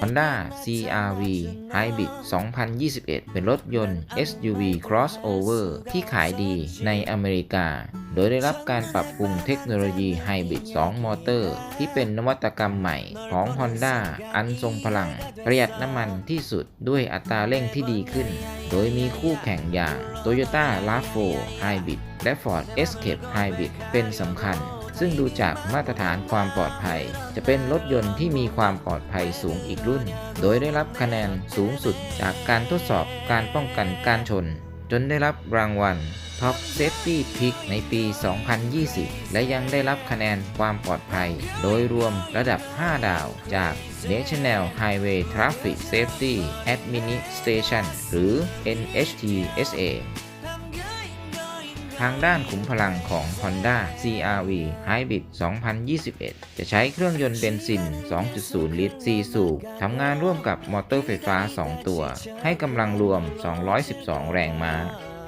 Honda CR-V Hybrid 2021 เป็นรถยนต์ SUV crossover ที่ขายดีในอเมริกา โดยได้รับการปรับปรุงเทคโนโลยีไฮบริด2 มอเตอร์ ที่เป็นนวัตกรรมใหม่ของ Honda อันทรงพลัง ประหยัดน้ำมันที่สุดด้วยอัตราเร่งที่ดีขึ้น โดยมีคู่แข่งอย่าง Toyota RAV4 Hybrid และ Ford Escape Hybrid เป็นสำคัญ ซึ่งดูจากมาตรฐานความปลอดภัย จะเป็นรถยนต์ที่มีความปลอดภัยสูงอีกรุ่น โดยได้รับคะแนนสูงสุดจากการทดสอบการป้องกันการชน จนได้รับรางวัล Top Safety Pick ในปี 2020 และยังได้รับคะแนนความปลอดภัย โดยรวมระดับ 5 ดาวจาก National Highway Traffic Safety Administration หรือ NHTSA ทางด้านขุมพลังของ Honda CR-V Hybrid 2021 จะใช้เครื่องยนต์เบนซิน 2.0 ลิตร 4 สูบ ทำงานร่วมกับมอเตอร์ไฟฟ้า 2 ตัว ให้กำลังรวม 212 แรงม้า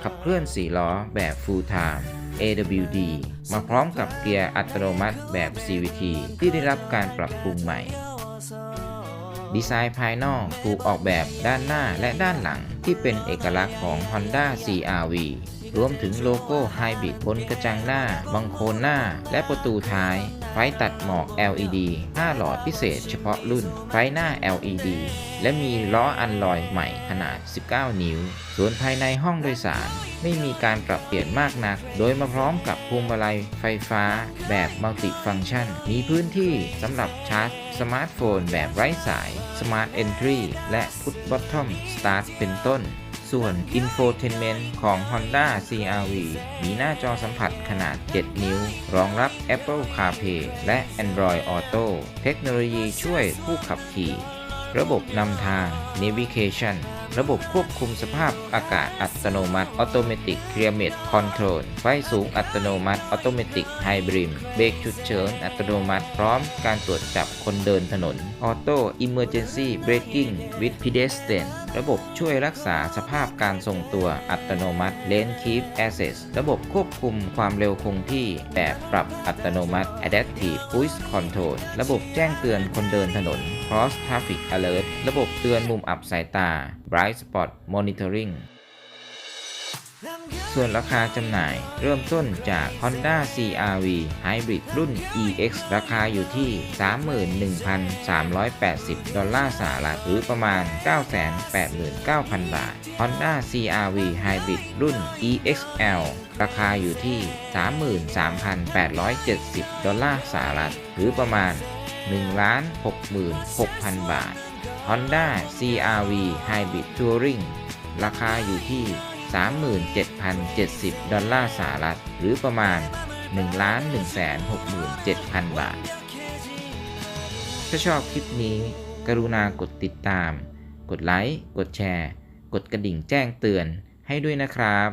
ขับเคลื่อน 4 ล้อแบบ Full Time AWD มาพร้อมกับเกียร์อัตโนมัติแบบ CVT ที่ได้รับการปรับปรุงใหม่ ดีไซน์ภายนอกถูกออกแบบด้านหน้าและด้านหลังที่เป็นเอกลักษณ์ของ Honda CR-V รวมถึงโลโก้ไฮบริดบนกระจังหน้า บังโคลนหน้า และประตูท้าย ไฟตัดหมอก LED 5หลอดพิเศษเฉพาะรุ่น ไฟหน้า LED และมีล้ออันลอยใหม่ขนาด 19 นิ้ว ส่วนภายในห้องโดยสาร ไม่มีการปรับเปลี่ยนมากนัก โดยมาพร้อมกับพวงมาลัยไฟฟ้า แบบมัลติฟังชัน มีพื้นที่สำหรับชาร์จสมาร์ทโฟนแบบไร้สาย Smart Entry และ Put Bottom Start เป็นต้น ส่วน Infotainment ของ Honda CR-V มีหน้าจอสัมผัสขนาด 7 นิ้ว รองรับ Apple CarPlay และ Android Auto เทคโนโลยีช่วยผู้ขับขี่ ระบบนำทาง Navigation ระบบควบคุมสภาพอากาศอัตโนมัติ Automatic Climate Control ไฟสูงอัตโนมัติ Automatic High Beam เบรกฉุกเฉินอัตโนมัติพร้อมการตรวจจับคนเดินถนน Auto Emergency Braking with Pedestrian ระบบช่วยรักษาสภาพการทรงตัวอัตโนมัติ Lane Keep Assist ระบบควบคุมความเร็วคงที่แบบปรับอัตโนมัติ Adaptive Cruise Control ระบบแจ้งเตือนคนเดินถนน Cross Traffic Alert ระบบเตือนมุมอับสายตา Bright Spot Monitoring ส่วนราคาจำหน่ายเริ่มต้นจาก Honda CR-V Hybrid รุ่น EX ราคาอยู่ที่ 31,380 ดอลลาร์สหรัฐหรือประมาณ 989,000 บาท Honda CR-V Hybrid รุ่น EXL ราคาอยู่ที่ 33,870 ดอลลาร์สหรัฐหรือประมาณ 1,66,000 บาท Honda CR-V Hybrid Touring ราคาอยู่ที่ 37,070 ดอลลาร์สหรัฐ หรือประมาณ 1,167,000 บาท ถ้าชอบคลิปนี้ กรุณากดติดตาม กดไลค์ กดแชร์ กดกระดิ่งแจ้งเตือนให้ด้วยนะครับ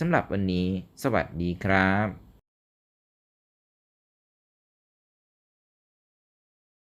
สำหรับวันนี้ สวัสดีครับ